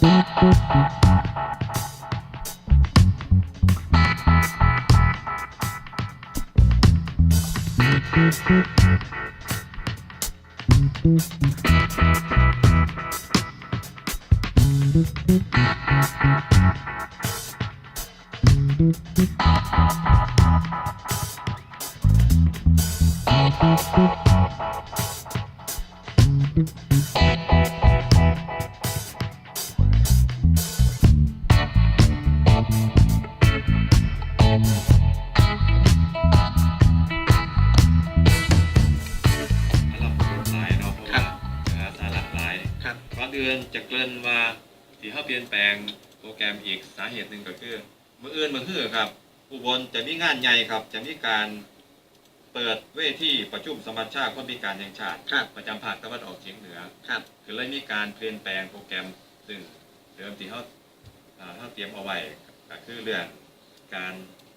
เร นจะเกริ่นว่าที่เขาเปลี่ยนแปลงโปรแกรมอีกสาเหตุหนึ่งก็คือเมื่ออื่นเมื่อคือครับ อุบลจะมีงานใหญ่ครับ จะมีการเปิดเวทีประชุมสมัชชาคนพิการแห่งชาติ ครับ ประจำภาคตะวันออกเฉียงเหนือ ครับ คือเลยมีการเปลี่ยนแปลงโปรแกรมซึ่งเดิมที่เขาอ่าเขาเตรียมเอาไว้ก็คือเรื่องการ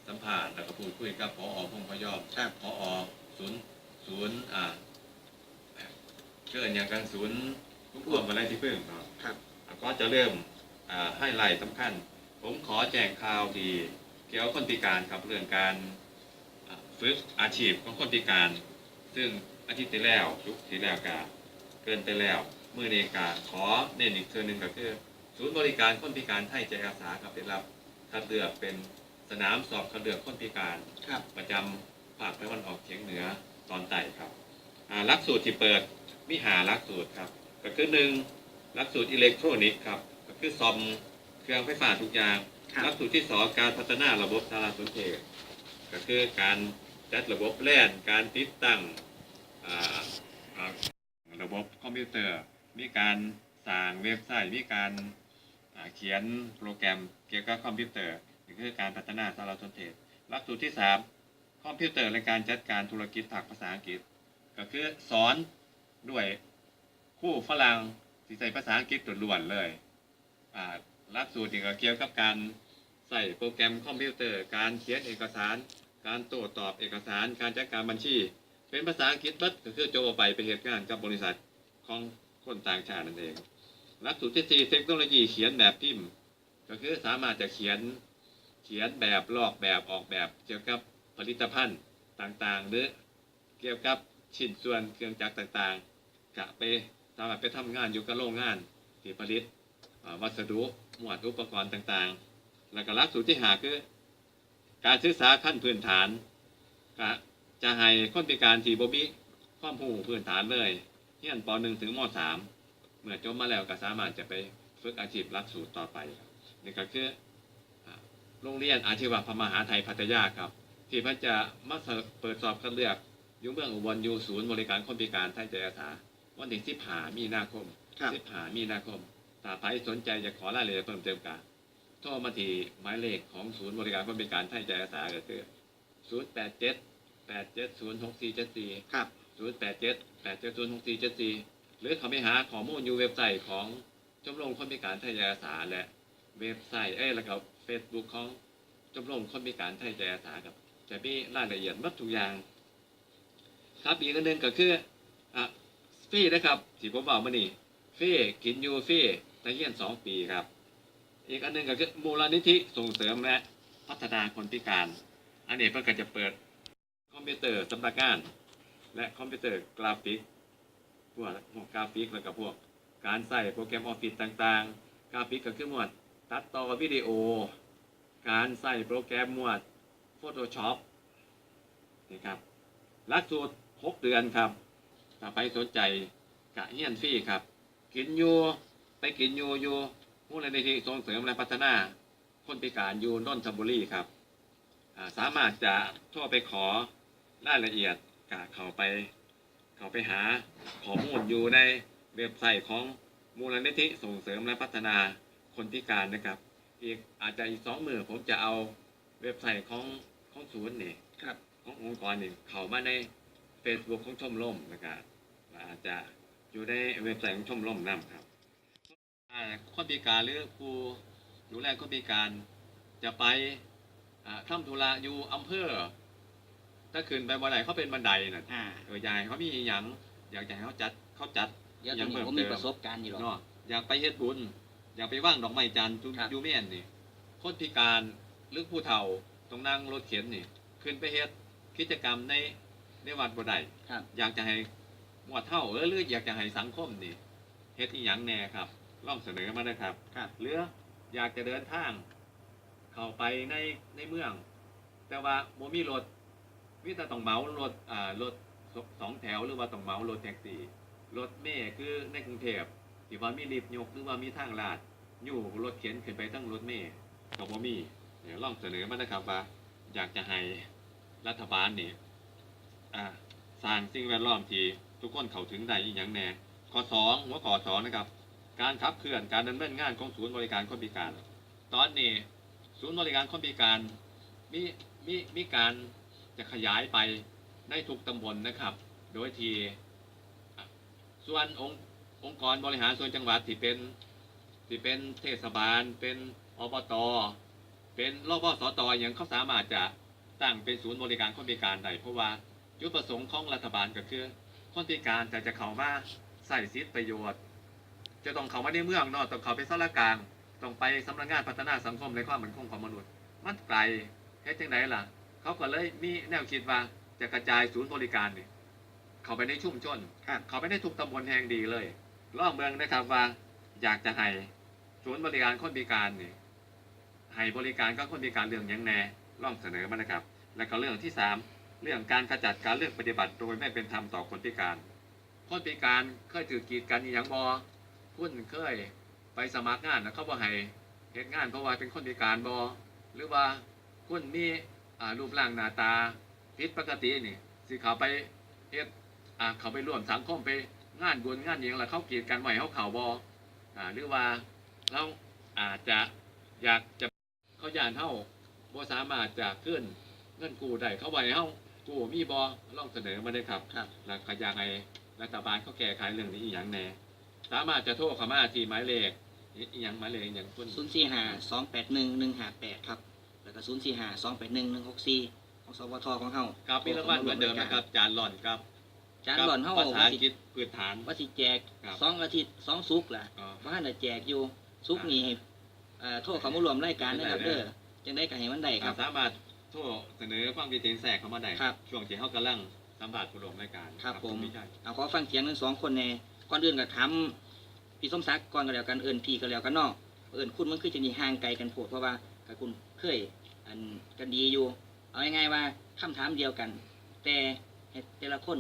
สัมภาษณ์แล้วก็พูดคุยกับพอพงพยอมครับ พอศูนย์ศูนย์อ่าเกิดอย่างกันศูนย์ทุกรวมอะไรที่เพิ่งเนาะ ครับแล้วก็จะเริ่มอ่าให้ไล่สำคัญ ผมขอแจ้งข่าวที่เกี่ยวกับคนพิการครับเรื่องการอ่าฝึกอาชีพของคนพิการ ซึ่งอาทิตย์ที่แล้วยุคที่แล้วกาเกินไปแล้วมือเนกาขอเน้นอีกเทือหนึ่งก็คือศูนย์บริการคนพิการไทยใจอาสาครับเป็นรับคัดเลือกเป็นสนามสอบคัดเลือกคนพิการครับประจำภาคตะวันออกเฉียงเหนือตอนใต้ครับอ่าหลักสูตรที่เปิดมีหาหลักสูตรครับก็คือหนึ่ง หลักสูตรอิเล็กทรอนิกส์ครับก็คือซอมเครื่องไฟฟ้าทุกอย่างครับ หลักสูตรที่สองการพัฒนาระบบสารสนเทศ ก็คือการจัดระบบแล่นการติดตั้งอ่าอ่าระบบคอมพิวเตอร์ มีการสร้างเว็บไซต์มีการอ่าเขียนโปรแกรมเกี่ยวกับคอมพิวเตอร์นี่คือการพัฒนาสารสนเทศ หลักสูตรที่สามคอมพิวเตอร์ในการจัดการธุรกิจภาคภาษาอังกฤษ ก็คือสอนด้วยครู่ฝรั่ง ที่ใส่ภาษาอังกฤษล้วนๆเลยอ่าหลักสูตรนี่ก็เกี่ยวกับการใส่โปรแกรมคอมพิวเตอร์ การเขียนเอกสาร การโต้ตอบเอกสาร การจัดการบัญชี เป็นภาษาอังกฤษบัดก็คือโจไปไปเหตุงานกับบริษัทของคนต่างชาตินั่นเองหลักสูตรที่สี่เทคโนโลยีเขียนแบบพิมพ์ ก็คือสามารถจะเขียนเขียนแบบลอกแบบออกแบบเกี่ยวกับผลิตภัณฑ์ต่างๆ หรือเกี่ยวกับชิ้นส่วนเครื่องจักรต่างๆกะไปามารถไปทำงานอยู่กับโรงงานที่ผลิตวัสดุหมวดอุปกรณ์ต่างๆ แล้วก็หลักสูตรที่หาคือ การศึกษาขั้นพื้นฐานก็จะให้คนพิการที่บ่มีความรู้พื้นฐานเลยเรียนป .1 ถึงม .3 เมื่อจบมาแล้วก็สามารถจะไปฝึกอาชีพหลักสูตรต่อไปนี่ก็คือโรงเรียนอาชีวะพมหาไทยพัทยาครับ ที่พันจะมาเปิดสอบคัดเลือกอยุ่เมืองอุบลอยูศูนย์บริการคนพิการไทยใจอาสา วันที่สิบหามีนาคมครับสิบหามีนาคมถ้าใครสนใจจะขอรายละเอียดเพิ่มเติมกันโทรมาที่หมายเลขของศูนย์บริการคนพิการไทยใจอาสาก็คือศูนย์แปดเจ็ดแปดเจ็ดศูนย์หกสี่เจ็ดสี่ครับศูนย์แปดเจ็ดแปดเจ็ดศูนย์หกสี่เจ็ดสี่หรือเขาไปหาข้อมูลอยู่เว็บไซต์ของชมรมคนพิการไทยใจอาสาและเว็บไซต์เอ้ยแล้วก็เฟซบุ๊กของชมรมคนพิการไทยใจอาสาครับจะมีรายละเอียดหมดทุกอย่างครับอีกอันหนึ่งก็คืออะ ฟรีนะครับที่ผมบอกมานี่ฟรีกินอยู่ฟรีตะเยียนสองปีครับ อีกอันหนึ่งก็คือมูลนิธิส่งเสริมและพัฒนาคนพิการ อันนี้เพิ่นก็จะเปิดคอมพิวเตอร์สำนักงาน และคอมพิวเตอร์กราฟิกพวกพวกกราฟิกแล้วก็พวกการใส่โปรแกรมออฟฟิศต่างๆ กราฟิกก็คือหมวดตัดต่อวิดีโอ การใส่โปรแกรมหมวด Photoshop นี่ครับหลักสูตร 6 เดือนครับ ถ้าไปสนใจกะเฮียนฟรีครับ กินอยู่ไปกินอยู่อยู่มูลนิธิส่งเสริมและพัฒนา คนพิการอยู่นนทบุรีครับสามารถจะโทรไปขอรายละเอียดกะเข้าไปเข้าไปหาข้อมูลอยู่ในเว็บไซต์ของมูลนิธิส่งเสริมและพัฒนาคนพิการนะครับ อีกอาจจะอีกสองมือผมจะเอาเว็บไซต์ของของศูนย์นี่ขององค์กรนี่เข้ามาใน Facebook ของชมรมนะครับ อาจจะอยู่ในเว็บไซต์ของชมรมนํครับอ่าคนพิการหรือผู้ดูแลคนพิการจะไปอ่าทำธุระอยู่อำเภอถ้าขึ้นไปบันไดเขาเป็นบันไดน่ะอ่าเออยายเขามีอหย่างอยากจะให้เขาจัดเขาจัดเดี๋ยวตรงนี้ผมมีประสบการณ์อยู่หรอกเนาะอยากไปเฮ็ดบุญ อยากไปว่างดอกไม้จันทร์ทุกครับอยูเมียนนี่คนพิการหรือผู้เฒ่าต้องนั่งรถเข็นนี่ ขึ้นไปเฮ็ดกิจกรรมในในวัดบ่ได้ครับอยากจะให้หม วดเท่าเออหรืออยากจะให้สังคมนี่เฮ็ดอีหยังแหน่ครับลองเสนอมาเลยครับครับหรืออยากจะเดินทาง เข้าไปในในเมือง แต่ว่าบ่มีรถมีแต่ต้องเหมารถอ่ารถสสองแถวหรือว่าต้องเหมารถแท็กซี่รถเมล์คือในกรุงเทพที่ว่ามีลิฟต์ยกหรือว่ามีทางลาดอยู่รถเข็นขึ้นไปตั้งรถเมล์ก็บ่มีเดี๋ยวลองเสนอมานะครับว่า อยากจะให้รัฐบาลนี่อ่า สร้างสิ่งแวดล้อมที่ทุกคนเข้าถึงได้อีกอย่างแน่ข้อสองหัวข้อสองนะครับ การขับเคลื่อนการดำเนินงานของศูนย์บริการคนพิการ ตอนนี้ศูนย์บริการคนพิการมีมีมีการจะขยายไปในทุกตำบลนะครับ โดยที่ส่วนองค์องค์กรบริหารส่วนจังหวัดที่เป็นที่เป็นเทศบาล เป็นอบตเป็นรบสตอย่างเขาสามารถจะตั้งเป็นศูนย์บริการคนพิการได้เพราะว่า จุดประสงค์ของรัฐบาลก็คือ คนพิการแต่จะเข้ามาใส่สิทธิประโยชน์ จะต้องเข้ามาในเมืองเนาะต้องเข้าไปสารกลางต้องไปสำนักงานพัฒนาสังคมและความมั่นคงของมนุษย์ มันไกลเฮ็ดจังไดล่ะ เขาก็เลยมีแนวคิดว่าจะกระจายศูนย์บริการนี่เข้าไปในชุมชนครับเข้าไปในทุกตำบลแห่งดีเลยลองเมืองนะครับว่าอยากจะให้ศูนย์บริการคนพิการนี่ให้บริการกับคนพิการเรื่องหยังแน่ลองเสนอมานะครับ และก็เรื่องที่สาม เรื่องการขจัดการเลือกปฏิบัติโดยไม่เป็นธรรมต่อคนพิการ คนพิการเคยถือกีดกันอย่างบอคุณเคยไปสมัครงานแล้วเขาบ่ให้เหตุงานเพราะว่าเป็นคนพิการบอหรือว่าคุณมีอ่ารูปร่างหน้าตาผิดปกตินี่สิเขาไปเฮ็ดอ่าเขาไปร่วมสังคมไปงานบุญงานหยังล้วเขากีดกันไว้เขาเข่าบอหรือว่าเราอาจจะอยากจะเขาย่านเฮาบ่สามารถจะขึ้นเงินกู้ได้เขาไหว้เฮา กู้มีบ่ลองเสนอมาเลยครับครับแล้วก็อยากให้รัฐบาลเขาแก้ไขเรื่องนี้อีหยังแหน่สามารถจะโทรเข้ามาที่หมายเลขอีอีหยังหมายเลขอหย่างคุณศูนย์สี่ห้าสองแปดหนึ่งหนึ่งห้าแปดครับ แล้วก็ศูนย์สี่ห้าสองแปดหนึ่งหนึ่งหกสี่ของสวทของเฮาครับมีรางวัลเหมือนเดิมนะครับจานหล่อนครับจานหล่อนเฮาภาษาว่าอังสิกฤษพื้นฐาน ว่าสิแจกครับสองอาทิตย์สองสุกร์ล่ะอ๋อว่าน่ะแจกอยู่สุกร์นี้ให้เอ่อโทษเขามารวมรายการนะครับได้ เด้อจังได้ก็ให้มันได้ครับสามารถ โทรเสนอความคิดเห็นแทรกเข้ามาได้ครับช่วงที่เขากำลังสัมภาษณ์ผู้ร่วมรายการครับผมณพิชัยเอาขอฟังเสียงทั้งสองคนในก่อนอื่นก็ถามพี่สมศักดิ์ก่อนก็แล้วกันเอิญพี่ก็แล้วกันเนอกเอิญคุณมันคือจะมีห่างไกลกันโพดเพราะว่ากับคุณเคยอันกันดีอยู่ เอาง่ายๆว่าคำถามเดียวกัน แต่ให้แต่ละคน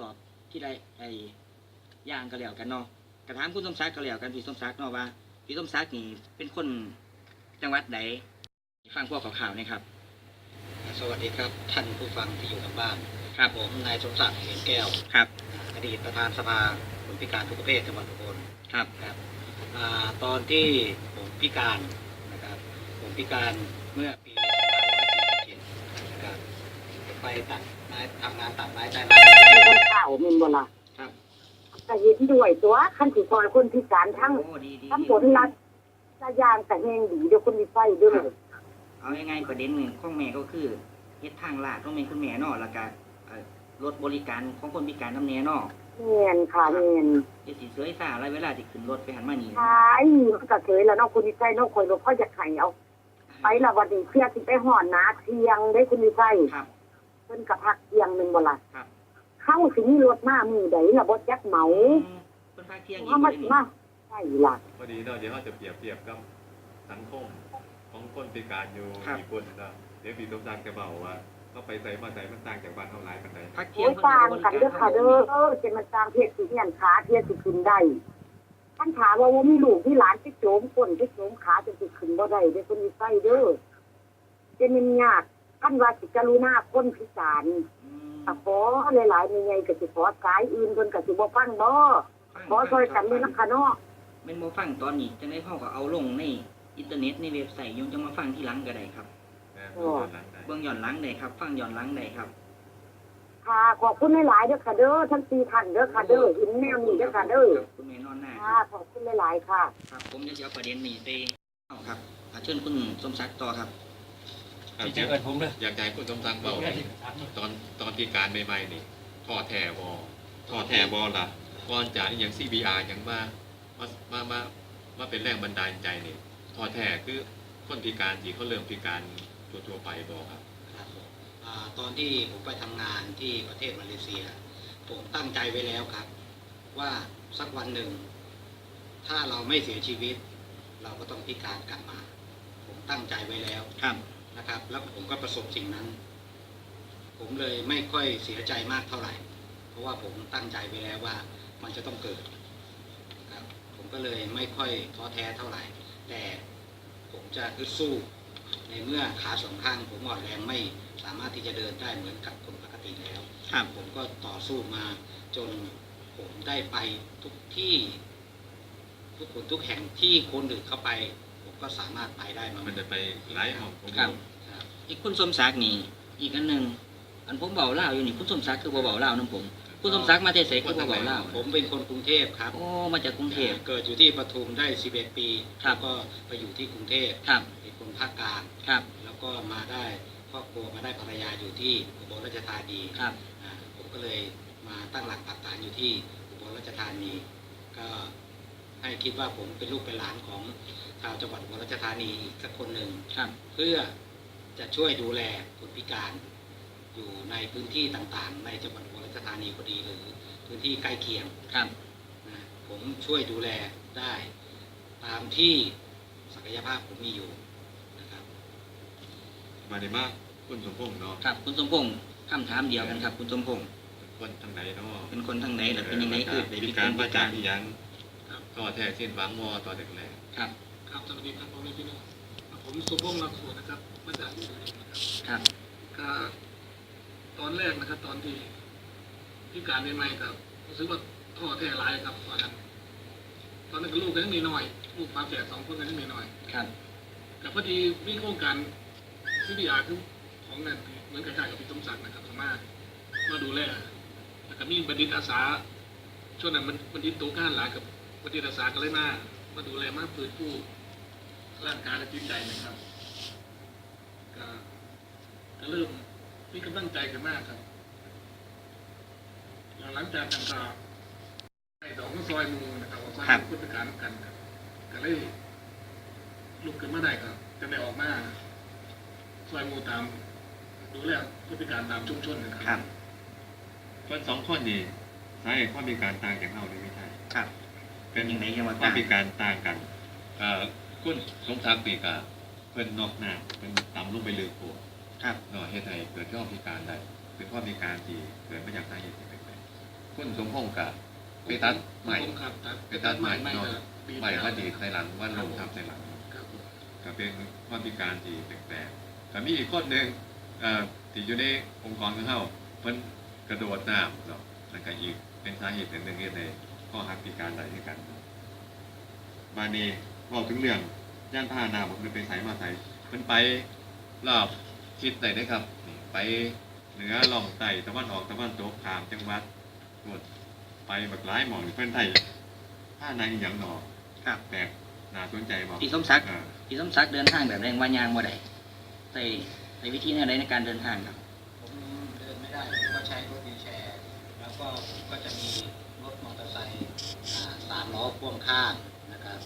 ตอบที่ได้ไอ้อย่างก็แล้วกันเนาะกระถามคุณสมศักดิ์ก็แล้วกันพี่สมศักดิ์เนาะว่าพี่สมศักดิ์นี่เป็นคนจังหวัดใดฟังพวกข่าวๆหนะครับ สวัสดีครับท่านผู้ฟังที่อยู่ทางบ้าน ครับผมนายสมศักดิ์เหรียญแก้วครับ อดีตประธานสภาคนพิการทุกประเภทจังหวัดอุบลครับครับอ่าตอนที่ผมพิการนะครับ ผมพิการเมื่อปี2547นะครับไปตัดไม้ทำงานตัดไม้ใต้น้ำเป็นคนเข่าเมนบ่ล่ะครับก็เห็นด้วยตัวคันสิซอยคนพิการทั้งโอ้ดีดีทั้งผลรัฐสายางแต่แหงดีเดี๋ยวคนมีไฟเด้วยเอาง่ายๆประเด็นหนึ่งของแม่ก็คือ เฮ็ดทางลาดของแม่คุณแม่เนาะแล้วก็เอ่อรถบริการของคนพิการน้ำแน่เนาะเงียนค่ะเงียนเฮ็ดสิสวยซ่าอะไรเวลาที่ขึ้นรถไปหันมานี่ใช่มันก็เคยแล้วเนาะคุณมีไฟเนาะคอยรถเขาจะไข่เอา ไปละวันนี้เพื่อสิไปห่อนนาเที่ยงได้คุณมีไฟครับ เพิ่นกับพักเที่ยงหนึ่งบ่ล่ะครับ เข้าสิมีรถมามือใดละบ่จักเหมาอืมเพิ่นพาเที่ยงอีกเฮามาเลยสินี่มาใช่ล่ะ พอดีเนาะเดี๋ยวเขาจะเปรียบเทียบกับสังคมของคนพิการอยู่ญี่ปุ่นเนาะ เดี๋ยวพี่สมศักดิ์จะบอกว่าเขาไปใส่มาใส่มันต่างจากบ้านเท่าไรกันใดพักเที่ยโอ้งยต่างกันเด้อค่ะเด้อเออจะมันต่างเพศสิเงียนขาเทียสิขึ้นได้ท่านถามว่าว่ามีลูกมีหลานที่โจมก้นที่โจมขาจนสิขึ้นบ่ได้เด้อคนมีไส้เด้อจะมันยากท่านว่าสิกรุณาคนพิการอืมอะขอหลายๆมีไงก็สิขอสายอื่นเพิ่นก็สิบ่ฟังบ่ขอซอยกันด้วยนะคะเนาะแม่นบ่ฟังตอนนี้จังได๋เฮาก็เอาลงในอินเทอร์เน็ตในเว็บไซต์ยังจะมาฟังทีหลังก็ได้ครับ นะเบื้องหลังได้เบิ่งย้อนหลังได้ครับ ฟังย้อนหลังได้ครับ ค่ะขอบคุณหลายๆเด้อค่ะเด้อทั้งสี่ท่านเด้อค่ะเด้อเห็นแนวนี้เด้อค่ะเด้อครับคุณแม่นอนหน้าคค่ะรับขอบคุณหลายๆค่ะ ครับ ผมจะเอาประเด็นนี้ไปเอาครับอ่าเชิญคุณสมศักดิ์ต่อครับครับที่จะเอิญผมเลยอยากจะให้คุณสมศักดิ์บอกตอนตอนพิการใหม่ๆนี่ท่อแท่บอท่อแท่บอล่ะก่อนจะอหย่าง CBR อย่างมามามามาว่าเป็นแรงบันดาลใจนี่ท้อแท้คือคนพิการที่เขาเริ่มพิการ ทั่วๆไปบอกครับ ครับผมอ่าตอนที่ผมไปทำงานที่ประเทศมาเลเซีย ผมตั้งใจไว้แล้วครับ ว่าสักวันหนึ่ง ถ้าเราไม่เสียชีวิต เราก็ต้องพิการกลับมา ผมตั้งใจไว้แล้วครับ นะครับ แล้วผมก็ประสบสิ่งนั้น ผมเลยไม่ค่อยเสียใจมากเท่าไหร่ เพราะว่าผมตั้งใจไว้แล้วว่ามันจะต้องเกิดครับผมก็เลยไม่ค่อยท้อแท้เท่าไหร่ แต่ผมจะฮึดสู้ ในเมื่อขาสองข้างผมอ่อนแรงไม่สามารถที่จะเดินได้เหมือนกับคนปกติแล้วครับผมก็ต่อสู้มาจนผมได้ไปทุกที่ ทุกคนทุกแห่งที่คนอื่นเข้าไป ผมก็สามารถไปได้มาหมมันดจะไปไล่ของผมครับครับอีกคุณสมศักดิ์นี่อีกอันหนึ่งอันผมเบาเล่าวอยู่นี่คุณสมศักดิ์คือบ่เบาเล่าวน้ำผมคุณสมศักดิ์มาเทศเสกคือบ่เบาเล่าวผมเป็นคนกรุงเทพครับโอ้มาจากกรุงเทพเกิดอยู่ที่ปทุมได้ 11 ปีครับแล้วก็ไปอยู่ที่กรุงเทพครับเป็นคน ภาคกลางครับ แล้วก็มาได้ครอบครัวมาได้ภรรยาอยู่ที่อุบลราชธานีครับอ่าผมก็เลยมาตั้งหลักปักฐานอยู่ที่อุบลราชธานี ก็ให้คิดว่าผมเป็นลูกเป็นหลานของชาวจังหวัดอุบลราชธานีอีกสักคนหนึ่ง ครับ เพื่อจะช่วยดูแลคนพิการ อยู่ในพื้นที่ต่างๆ ในจังหวัดอุบลราชธานีพอดีหรือพื้นที่ใกล้เคียงครับ นะผมช่วยดูแลได้ ตามที่ศักยภาพผมมีอยู่นะครับ มาในมากคุณสมพงษ์เนาะครับ คุณสมพงษ์คำถามเดียวกันครับ คุณสมพงษ์คนทางไหนเนาะเป็นคนทางไหนหรือเป็นยังไงคือได้พิพิกาการรมาพิจาการที่ยังก็แท้สิ้นหวังมอตอนแรกครับครับสวัสดีครับพ่อแม่พี่น้องผมสุพงษ์รักสวนนะครับมาจากอุบลนะครับครับก็ตอนแรกนะครับ ตอนที่พิการใหม่ๆครับรู้สึกว่าท้อแท้หลายครับตอนนั้นตอนนั้นก็ลูกก็ยังมีน้อยลูกฝาแฝดสองคนก็ยังมีน้อยครับแต่พอดีมีโครงการ วิทยาคือของนั่นเหมือนกับชายกับพี่สมศักดิ์นะครับมามาดูแลแล้วก็มีบัณฑิตอาสาช่วงนั้นมันบัณฑิตตัวก้านหลายกับบัณฑิตอาสาก็เลยมามาดูแลมาฟื้นฟูร่างกายและจิตใจนะครับก็ก็เริ่มมีกำลังใจกันมากครับแล้วหลังจากนั้นก็ให้ดอกก็ซอยมูนะครับออกมาครับพูดการกันครับก็เลยลุกขึ้นมาได้ครับจะได้ออกมา ซอยหมูตาม ดูแลผู้พิการตามชุมชนนะครับครับๆคนสองคนนี่สาเหตุความพิการต่างจากเฮาเลยไม่ใช่ครับ เป็นยังไงยังว่าความพิการต่างกันเอ่อคุณสมศักดิ์ปีกะเพิ่นนอกหน้าเป็นต่ำลงไปลึกโพดครับ เนาะเฮ็ดให้เกิดความพิการได้เป็นความพิการที่เกิดมาจากสาเหตุที่แปลกๆคุณสมพงษ์กะไปตัดใหม่ ผมครับตัดไปตัดใหม่ใหม่เนาะก็ดีใหม่ว่าดีดใส่หลังว่าลงทับใส่หลัง ครับผม ก็เป็นความพิการที่แปลกๆ แต่มีอีกคนหนึ่งเอ่อที่อยู่ในองค์กรของเขาเพิ่นกระโดดน้ำเนาะนั่นก็อีกเป็นสาเหตุหนึ่งที่ในข้อหักพิการใดที่กันบานี้บอกถึงเรื่องย่านผ้าหนาผมเลยไปใส่มาใส่เพิ่นไปรอบคิดได้ได้ครับนี่ไปเหนือล่องใต้ตะวันออกตะวันตกขามจังหวัดหมดไปแบบหลายหมองเพิ่นไทยผ้าในอหย่างหนอครับแปลกน่าสนใจบอกพี่สมศักดิ์อ่าพี่สมศักดิ์เดินทางแบบแรงว่ายางบ่ได้ ใส่ใส่วิธีอะไรในการเดินทางครับ ผมเดินไม่ได้ผมก็ใช้รถวีลแชร์ แล้วก็ผมก็จะมีรถมอเตอร์ไซค์อ่าสามล้อพ่วงข้างนะครับ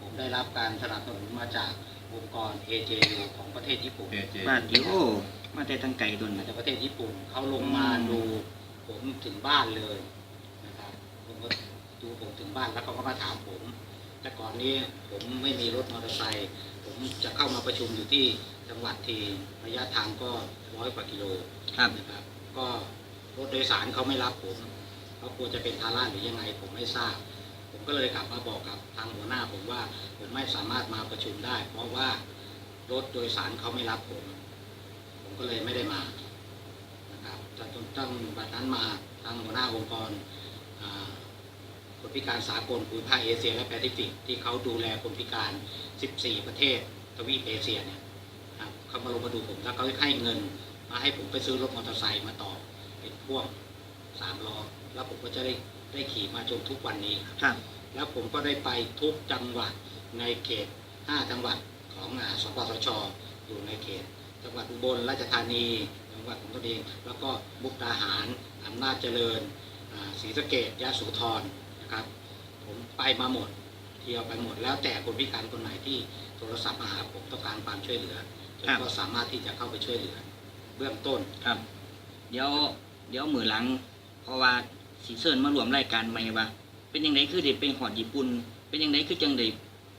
ผมได้รับการสนับสนุนมาจากองค์กร AJU ของประเทศญี่ปุ่นเอเจบ้านดิโอมาแต่ทางไกลตัวมานี้จากประเทศญี่ปุ่นเขาลงมาอืมดูผมถึงบ้านเลยนะครับผมก็ดูผมถึงบ้านแล้วเขาก็มาถามผม แต่ก่อนนี้ผมไม่มีรถมอเตอร์ไซค์ผมจะเข้ามาประชุมอยู่ที่ จังหวัดทีระยะทางก็ร้อยกว่ากิโลครับ นะครับ ก็รถโดยสารเขาไม่รับผมเขากลัวจะเป็นภาระหรือยังไงผมไม่ทราบ ผมก็เลยกลับมาบอกกับทางหัวหน้าผมว่าผมไม่สามารถมาประชุมได้ เพราะว่ารถโดยสารเขาไม่รับผม ผมก็เลยไม่ได้มานะครับจนจนตั้งบัดนั้นมาทางหัวหน้าองค์กรอ่าคนพิการสากลภูมิภาคเอเชียและแปซิฟิกที่เขาดูแลคนพิการ 14 ประเทศทวีปเอเชียเนี่ยครับ เขามาลงมาดูผมแล้วเขาให้เงิน มาให้ผมไปซื้อรถมอเตอร์ไซค์มาต่อเป็นพ่วงสามล้อแล้วผมก็จะได้ได้ขี่มาจนทุกวันนี้ครับครับแล้วผมก็ได้ไปทุกจังหวัดในเขต 5 จังหวัดของอาสปสชอยู่ในเขต จังหวัดอุบลราชธานี จังหวัดของตัวเองแล้วก็มุกดาหารอำนาจเจริญอ่าศรีสะเกดยะโสธรนะครับ ผมไปมาหมดเคลียร์ไปหมดแล้วแต่คนพิการคนไหนที่โทรศัพท์มาหาผมต้องการความช่วยเหลือ ผมครับก็สามารถที่จะเข้าไปช่วยเหลือเบื้องต้นครับ เดี๋ยว เดี๋ยวมือหลัง เพราะว่าสีเซิร์นมารวมรายการใหม่ว่าเป็นยังไงคือได้ไปหอดญี่ปุ่น เป็นยังไงคือจังได้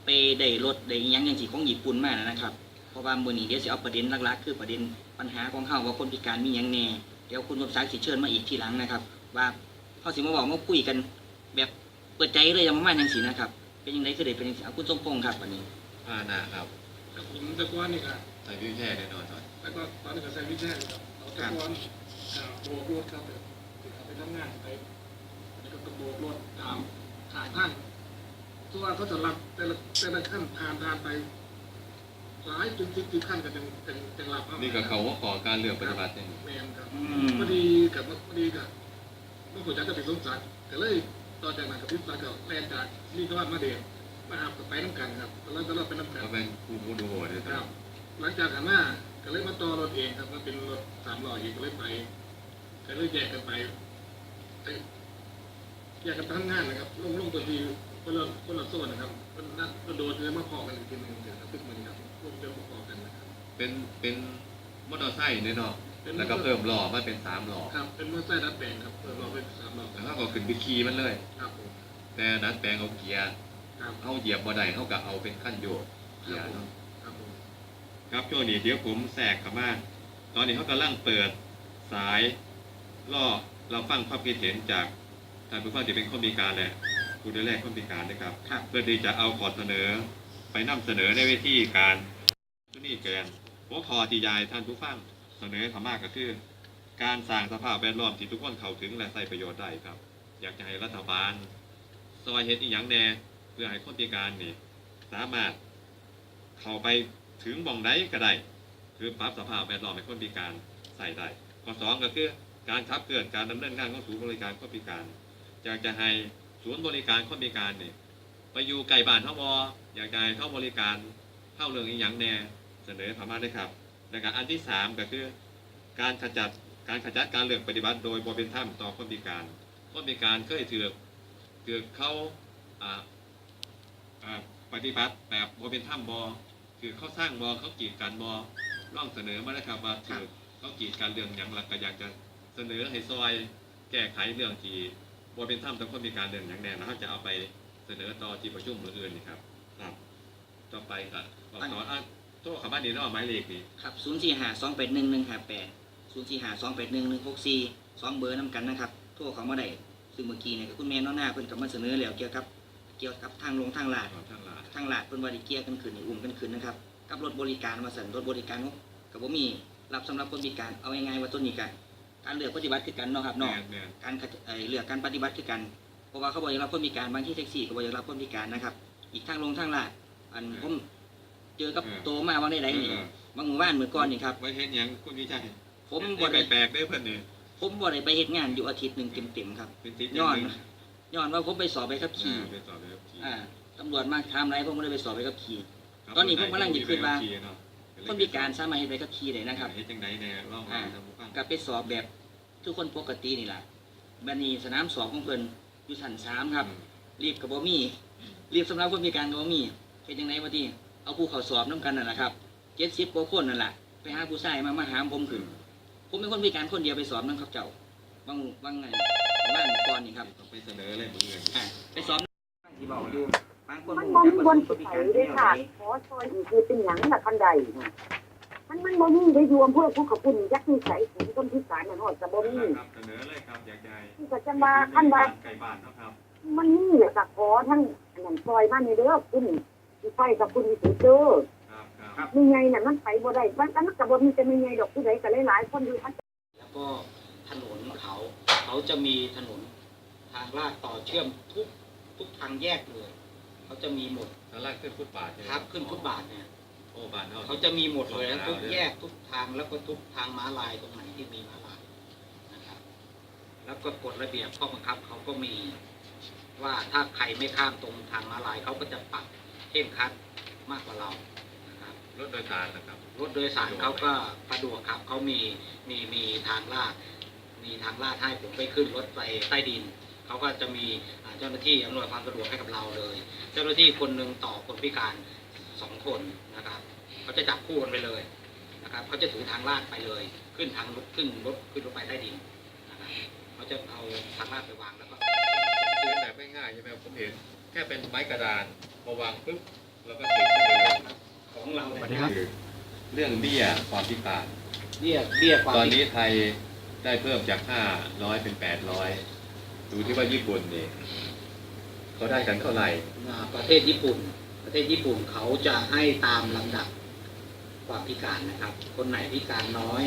ไปได้รถได้อิหยังยังสีของญี่ปุ่นมานะครับ เพราะว่ามือนี้เดี๋ยวจะเอาประเด็นหลักๆ คือประเด็นปัญหาของเขาว่าคนพิการมีหยังแน่เดี๋ยวคุณสมศักดิ์สิเชิญมาอีกทีหลังนะครับ ว่าเขาสิมาบอกมาคุยกัน แบบเปิดใจเลยอย่างประมาณยังสีนะครับ เป็นยังไงคือได้เป็นยังสีเอาคุณสมพงษ์ครับวันนี้ผ้าหน้าครับแต่ผมแต่ก่อนนี่ครับใส่วิวแช่แน่นอนครับแล้วก็ตอนนี้ก็ใส่วิแช่ครับเอาแต่ก่อนอ่าโบกรถครับเดี๋ยวเอาไปทำงานไปอันนี้ก็ต้องโบกรถตามขายท่านส่วนเขาจะรับแต่ละแต่ละขั้นผ่านทานไปหลายจุดจุดจุดขั้นกันจังจังจังรับอนี่ก็เขาว่าขอการเลือกปฏิบัติเนี่ยแมนครับอืมพอดีกับพอดีกับเมื่อผมจะไปสมศักดิ์ก็เลยตอนจากนั้นกับพิษศักดิ์ก็แลนจากนี่ก็ว่ามาเดชมาหากับไปน้ำกันครับตอนนั้นก็เราไปน้ำกันเขาเป็นครูผู้ดูโหดด้วยคครัรับบ หลังจากหันหน้าก็เลยมาต่อรถเองครับมาเป็นรถสามล้อเองก็เลยไปก็เลยแยกกันไปไปแยกกันไปทำงานนะครับลงลงตัวทีคนละคนละโซนนะครับมันนัดมันโดนเลยมาพอกันอีกทีหนึงเดี๋ยวครับตึกมันครับรวมเดิมมาพอกันนะครับเป็นเป็นมอเตอร์ไซค์เนี่ยเนาะเป็นแล้วก็เพิ่มล้อมาเป็นสามล้อครับเป็นมอเตอร์ไซค์ดัดแปลงครับเปิดล้อเป็นสามล้อแล้วเขาก็ขึ้นไปขี่มันเลยครับผมแต่ดัดแปลงเอาเกียร์ครับเขาเหยียบบ่ได้เขาก็เอาเป็นขั้นโยกคเกียรับร์ผมเนาะ ครับผมครับช่วงนี้เดี๋ยวผมแทรกเข้ามาตอนนี้เขากำลังเปิดสายล่อเราฟังความคิดเห็นจากท่านผู้ฟังที่เป็นคนพิการและผู้ดูแลคนพิการนะครับครับเพื่อที่จะเอาขอเสนอไปนำเสนอในเวทีการทุนี่แกนหัวข้อที่ยายท่านผู้ฟังเสนอเข้ามาก็คือ การสร้างสภาพแวดล้อมที่ทุกคนเข้าถึงและใช้ประโยชน์ได้ครับ อยากจะให้รัฐบาลซอยเฮ็ดอีหยังแหน่เพื่อให้คนพิการนี่ สามารถเข้าไป ถึงบ่องใดก็ได้ คือปรับสภาพแวดล้อมให้คนพิการใส่ได้ข้อสองก็คือการขับเคลื่อนการดำเนินงานของศูนย์บริการคนพิการอยากจะให้ศูนย์บริการคนพิการเนี่ยไปอยู่ไกลบ้านเท่าบออยากจะให้เข้าบริการเข้าเรื่องอีหยังแน่เสนอเข้ามาด้วยครับแล้วก็อันที่สามก็คือการขจัดการขจัดการเลือกปฏิบัติ โดยบ่เป็นธรรมต่อคนพิการคนพิการเคยถือถือเขาอ่าปฏิบัติแบบบ่เป็นธรรมบอ คือเขาสร้างบอเขากีดกันบอลองเสนอมาแล้วครับว่าถือเขากีดกันเรื่องหยังหลักก็อยากจะเสนอให้ซอยแก้ไขเรื่องที่บ่เป็นธรรมต่อคนพิการเรื่องหยังแน่แล้วเขาจะเอาไปเสนอต่อที่ประชุมมืออื่นนี่ครับครับต่อไปครับบอกต่ออะโทษคำว่านี้เนาะหมายเลขนี่ครับ0 4 5 2 8 1 1 5 8 0 4 5 2 8 1 1 6 4 2เบอร์น้ำกันนะครับ โทรเขามาได้ซึ่งเมื่อกี้เนี่ยก็คุณแม่น้องหน้าเพิ่นก็มาเสนอแล้วเกี่ยวกับเกี่ยวกับทางลงทางลาดขอท่านลาทางลาดเพิ่นว่าได้เกี่ยวกันขึ้นนี่อุ้มกันขึ้นนะครับกับรถบริการมาสั่นรถบริการก็บ่มีรับสำหรับคนพิการเอาง่ายๆว่าต้นนี้กันการเลือกปฏิบัติคือกันเนาะครับแมเนาะนแมนการขัดเอ่อเลือกการปฏิบัติคือกันเพราะว่าเขาบอกอยากรับคนพิการบางที่แท็กซี่ก็บอกอยากรับคนพิการนะครับ อีกทางลงทางลาดอันผมเจอกับโตมาว่าได้ไดนี่เออบางหมู่บ้านเมื่อก่อนนี่ครับ ไว้เห็นหยังคุณวิชัยผมเห็นบ่ได้แปลกๆได้อเพื่อนนี่ผมบ่ได้ไปเฮ็ดงานอยู่อาทิตย์หนึ่งเต็มๆครับ เป็นติดย้อนหง ย้อนว่าผมไปสอบไปขับขี่ขี่ไปสอบไปขับขี่อ่าตำรวจมาถามอะไรผมก็เลยไปสอบไปขับขี่ครับตอนนี้ผมกำลังหยิบขึ้นมาขี่เนาะคนพิการสามารถเฮ็ดไปขับขี่ได้นะครับเฮ็ดจังไดแน่ลองมาทำฟังก็ไปสอบแบบทุกคนปกตินี่แหละบัดนี้สนามสอบของเพิ่นอยู่ชั้นสามครับ รีบกับบ่มีรีบสำหรับคนพิการกับบ่มีเฮ็ดจังได๋บ่ติเอาผู้เข้าสอบนํกันนั่นแหละครับ70กว่าคนนั่นแหละไปหาผู้ชายมามาหามผมขึ้นผมเป็นคนพิการคนเดียวไปสอบนํครับเจ้าบางบางไง บ้านก่อนนี่ครับต้องไปเสนอเลยมืออื่นอ่าไปสอบที่บอกอยู่บางคนมันบ่บ่รู้มีจักบว่านคนพิสิการไปเป็นแนวใดเด้อค่ะขอซอยอีกคือเป็นหยังล่ะคันใดน่ะมันมันบ่มีได้รวมเพื่อผู้กับคุณยักษ์นิสัยของคนพิการน่ะฮอดจะบ่มีครับเสนอเลยครับอยากใหญ่ที่ก็จังว่าคันว่าไก่บ้านเนาะครับ มันมีแหละก็ขอทั้งอันนั้นซอยมานี่เด้อคุณสิไปกับคุณวิสุทธิ์เด้อครับครับมีไงน่ะมันไปบ่ได้มันก็มันก็บ่มีแต่มีไงดอกผู้ใดก็หลายๆคนอยู่ทันแล้วก็ถนน เขาเขาจะมีถนนทางลาดต่อเชื่อมทุกทุกทางแยกเลย เขาจะมีหมดถ้าลากขึ้นฟุตบาทใช่ไหมครับขึ้นฟุตบาทเนี่ยโอ้บาทเนาะเขาจะมีหมดเลยนะทุกแยกทุกทางแล้วก็ทุกทางม้าลายตรงไหนที่มีม้าลายนะครับ แล้วก็กฎระเบียบข้อบังคับเขาก็มีว่าถ้าใครไม่ข้ามตรงทางม้าลายเขาก็จะปรับเข้มขัดมากกว่าเรานะครับรถโดยสารนะครับรถโดยสารเขาก็สะดวกครับเขามีมีมีทางลาด มีทางลาดให้ผมไปขึ้นรถไฟใต้ดินเขาก็จะมีอ่าเจ้าหน้าที่อำนวยความสะดวกให้กับเราเลย เจ้าหน้าที่คนหนึ่งต่อคนพิการสองคนนะครับเขาจะจับคู่กันไปเลยนะครับเขาจะถือทางลาดไปเลย ขึ้นทางรถขึ้นรถขึ้นรถไฟใต้ดินนะครับเขาจะเอาทางลาดไปวางแล้วก็คือแบบง่ายๆใช่ไหมครับผมเห็นแค่เป็นไม้กระดานพอวางปุ๊บแล้วก็ติดขึ้นไปเลยของเราเนี่ยคือเรื่องเบี้ยความพิการเบี้ยเบี้ยความตอนนี้ไทย ได้เพิ่มจาก500เป็น800ดูที่ว่าญี่ปุ่นเนี่ยเขาได้กันเท่าไหร่อ่าประเทศญี่ปุ่น ประเทศญี่ปุ่นเขาจะให้ตามลำดับความพิการนะครับ คนไหนพิการน้อย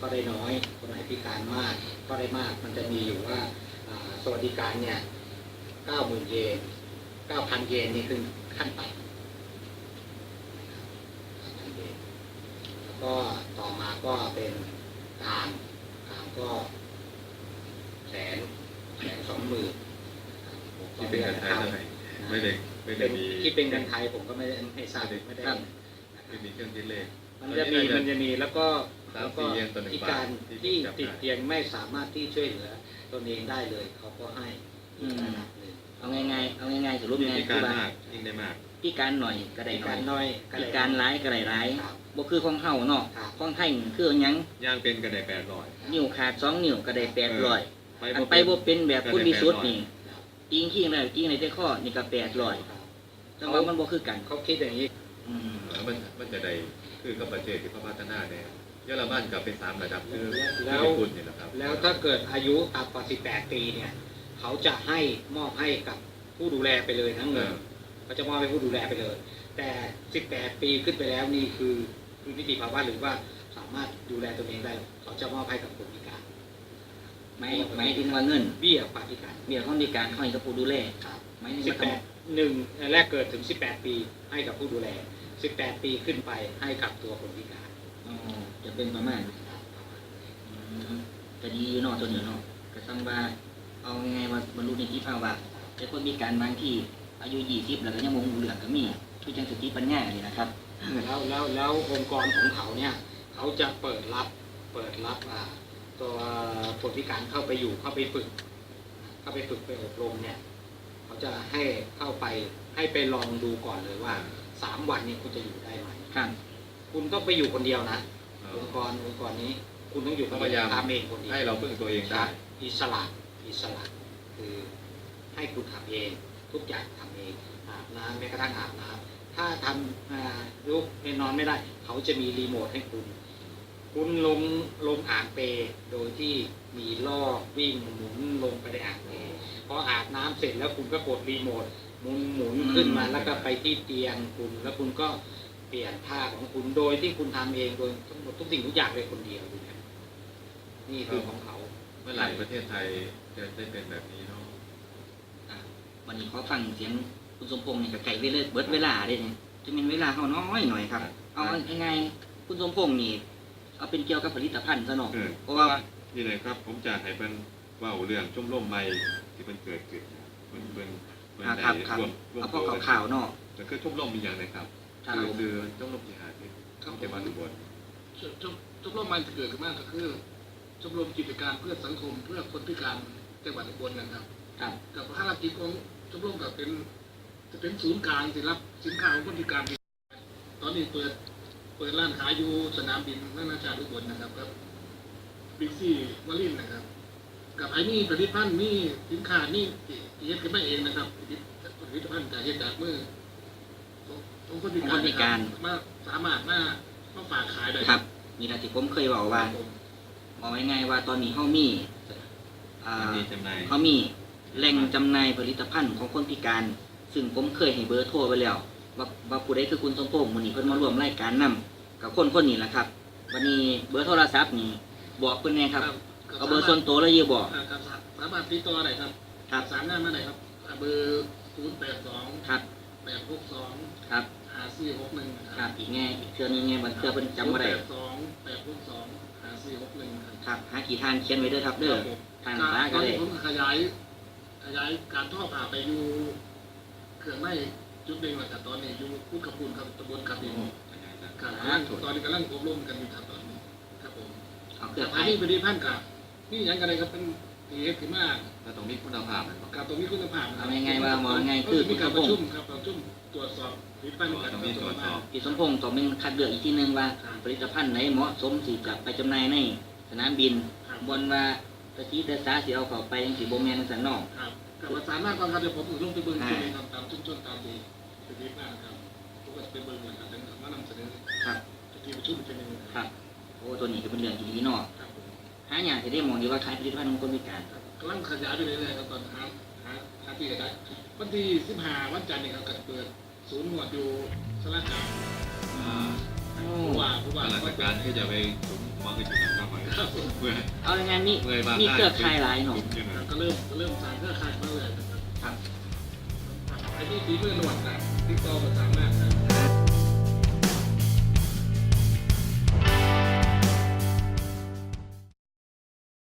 ก็ได้น้อย คนไหนพิการมาก ก็ได้มาก มันจะมีอยู่ว่าอ่าสวัสดิการเนี่ย90,000เยน9,000เยนนี่คือขั้นต่ำ แล้วก็ต่อมาก็เป็นกาง กลางก็แสนแสนสองหมื่นที่เป็นเงินไทยเท่าไหร่ไม่ได้ไม่ได้เป็นมีที่เป็นเงินไทยผมก็ไม่ได้ไม่ทราบไม่ได้ครับไม่มีเครื่องคิดเลขมันจะมีมันจะมีแล้วก็สามแล้วก็สี่เยนต่อหนึ่งพิบาทการที่ที่จับได้ติดเตียงไม่สามารถที่ช่วยเหลือตนเองได้เลยเขาก็ให้อืมระดับหนึ่งเอาง่ายๆเอาง่ายๆสรุปยิ่งง่ายพิคืกาอรว่ามากยิ่งได้มาก พิการหน่อยก็ได้พิหน่กาอยรน้อยพิการร้ายก็ได้ร้ายครับ บ่คือของเฮาเนาะครับ ของไทยนี่คือหยังย่างเป็นก็ได้แปดร้อย นิ้วขาดสองนิ้วก็ได้แปดร้อยไปอันบ่ไปเป็นบ่เป็นแบบคุณวิสุทธิ์นี่ครับจริงขี้อะไรจริงในแต่ข้อนี่ก็แปดร้อยครับจังว่ามันบ่คือกันเขาคิดอย่างนี้ อืมเออมันมันจะได้คือกับประเทศที่เขาพัฒนาเนี่ยเยอรมันกับเป็นสามระดับคือแล้ว ญี่ปุ่นนี่แหละครับแล้วถ้าเกิดอายุต่ำกว่า 18 ปีเนี่ย เขาจะให้มอบให้กับผู้ดูแลไปเลยทั้งเอเงิน อ เขาจะมอบให้ผู้ดูแลไปเลย แต่ 18 ปีขึ้นไปแล้วนี่คือคือนิติภาวะหรือว่าสามารถดูแลตัวเองได้ เขาจะมอบให้กับคนพิการหมายหมายถึงว่าเงินเบี้ยความพิการเบี้ยของพิการเขาให้กับผู้ดูแลครับหมายถึงว่าต้อง18หนึ่งแรกเกิดถึง 18 ปีให้กับผู้ดูแล 18 ปีขึ้นไปให้กับตัวคนพิการอ๋อจะเป็นประมาณอืมก็ดีอยู่เนาะตัวนี้เนาะก็ซ้ำว่าเอาไงายๆว่าบรรลุนิติภาวะแต่คนมีการบางที่ อายุยี่สิบแล้วก็ยังมงเหลืองก็มีคือจังสติปัญญานี่นะครับ แล้วแล้วแล้วองค์กรของเขาเนี่ยเขาจะเปิดรับเปิดรับอ่าตัวคนพิการเข้าไปอยู่เข้าไปฝึก เข้าไปฝึกไปอบรมเนี่ยเขาจะให้เข้าไปให้ไปลองดูก่อนเลยว่าสามวันนี้คุณจะอยู่ได้ไหมครับ คุณต้องไปอยู่คนเดียวนะเออองค์กรองค์กรนี้ คุณต้องอยู่คนพยาเดียยามวทำเองคนเดียวให้เราพึ่งตัวเองคได้รับอิสระอิสระคือให้คุณทำเอง ทุกอย่างทำเองอาบน้ำแม้กระทั่งอาบน้ำถ้าทำลูกไม่นอนไม่ได้ เขาจะมีรีโมทให้คุณ คุณลงลงอ่างเปโดยที่มีลอกวิ่งหมุนลงไปในอ่างเปพออาบน้ำเสร็จแล้วคุณก็กดรีโมทหมุนหมุนขึ้นมาแล้วก็ไปที่เตียงคุณแล้วคุณก็เปลี่ยนผ้าของคุณโดยที่คุณทำเองโดยทั้งหมดทุกสิ่งทุกอย่างเลยคนเดียวนะนี่คือของเขา เมื่อไหร่ประเทศไทยจะได้เป็นแบบนี้เนาะ วันนี้ขอฟังเสียงคุณสมพงษ์นี่ก็ไก่เวลาเบิดเวลาได้เนี่ยจะเป็นเวลาเขาน้อยหน่อยครับ เอาง่ายๆคุณสมพงษ์นี่เอาเป็นเกี่ยวกับผลิตภัณฑ์ซะเนาะเออเพราะว่านี่เลยครับ ผมจะให้เป็นเว่าเรื่องชมรมใหม่ที่มันเกิดขึ้นมันเป็นมันอ่าได้ครับครับรวมรวมเอาพตัววกกันข่าวๆเนาะแต่คือชมรมมีอย่างไรครับถ้าคือเราคือชมรมที่หาที่จังหวัดอุบลชชมชมรมมันเกิดขึ้นมาก็คือชมรมกิจการเพื่อสังคมเพื่อคนพิการจังหวัดอุบลนะครับครับกับภารกิจของ ชมรมกับเป็นจะเป็นศูนย์กลางที่รับสินค้าของคนพิการ ตอนนี้เปิดเปิดร้านขายอยู่สนามบินนานาชาติอุบลนะครับกับบิ๊กซี่วารินนะครับ กับไอ้นี่ผลิตภัณฑ์นี่สินค้านี่ที่ที่เฮ็ดกันมาเองนะครับผลิตผลิตภัณฑ์จากเฮ็ดจากมือของของคนพิการนะครับมาสามารถมามาฝากขายได้ครับ มีอะไรที่ผมเคยบอกว่าผมบอกง่ายๆว่าตอนนี้เขามีอ่าอันนี้จำหน่ายเขามี แหล่งจำหน่ายผลิตภัณฑ์ของคนพิการ ซึ่งผมเคยให้เบอร์โทรไปแล้ว ว่าว่าผู้ใดคือคุณสมพงษ์มันนี้เพิ่นมาร่วมรายการนํกับคนคนนี้แหละครับ วันนี้เบอร์โทรศัพท์นี่บอกเพิ่นแน่ครับเอาเบอร์ส่วนตัวแล้วอยืบอกอ่าครับสามารถติดต่อได้ครับครับสามงานมาไหนครับอ่าเบอร์ศูนย์แปดสองครับแปดหกสองครับหาสี่หกหนึ่งครับอีกแง่อีกเทื่อนึงแง่บันเทื่อเพิ่นจำบ่ได้แปดสองแปดหกสองหาสี่หกหนึ่งครับครับหากี่ทานเขียนไว้เด้อครับเด้อครับผมทางตร้านก็อนได้นี้ผมขยายข ยายการทอดผ่าไปอยู่เครื่องไม้จุดหนึ่งแล้วแต่ตอนนี้อยู่พูดกับคุณครับตำบลกับดินครับกำลังตอนนี้กำลังอบรมกันอยู่ครับตอนนี้ครับผมเอาเครืออัข่านยนี้ผลิตภัณฑ์กับนี่ยังกันเลยครับเป็นผมีเฮ็ดขึ้นมาถ้าต้องมีคุณภาพนะครับกับตรงนี้คุณภาพเอาง่ายๆว่ามองง่ายๆคือมีการประชุมครับประชุมตรวจสอบผลิตภัณฑ์ต้องมีตรวจสอบพี่สมพงศ์ต้องเป็นคัดเลือกอีกทีหนึงว่าผลิตภัณฑ์ไหนเหมาะสมที่จะไปจำหน่ายในสนามบินครับบนว่า ตะกี้ตะสาสิเอาเข้าไปจังสิบ่แม่นจังซั่นเนาะครับกับประสานมากก่อนครับเดี๋ยวผมลงไปเบิ่งจุดนี้ครับตามชุมชนตามที่ที่ที่มากครับผมก็จะไปเบิ่งเหมือนกันเป็นมานำเสนอครับที่ประชุมเป็นยังไงครับ โอ้ตัวนี้ก็เป็นเรื่องที่ดีเนาะครับผมหาอย่างที่ได้มองดีว่าขายผลิตภัณฑ์ของคนพิการกำลังขยายไปเรื่อยๆครับตอนหาหาหาที่จะได้วันที่15วันจันทร์นี่ครับก็จะเปิดศูนย์หนวดอยู่สระกลางอ่าโอ้ผู้ว่าผู้ว่าข้าราชการที่จะไปสม มองกันอยู่นะครับครับผมเพื่อ เอาง่ายๆมีเพื่อให้บ้านมีได้เครือข่ายหลายเนาะคุ้มอยู่หน่อยก็เริ่มก็เริ่มสร้างเครือข่ายมาเลยนะครับครับไอ้ที่ฝีมือหนวดนะติดต่อประสานมากครับ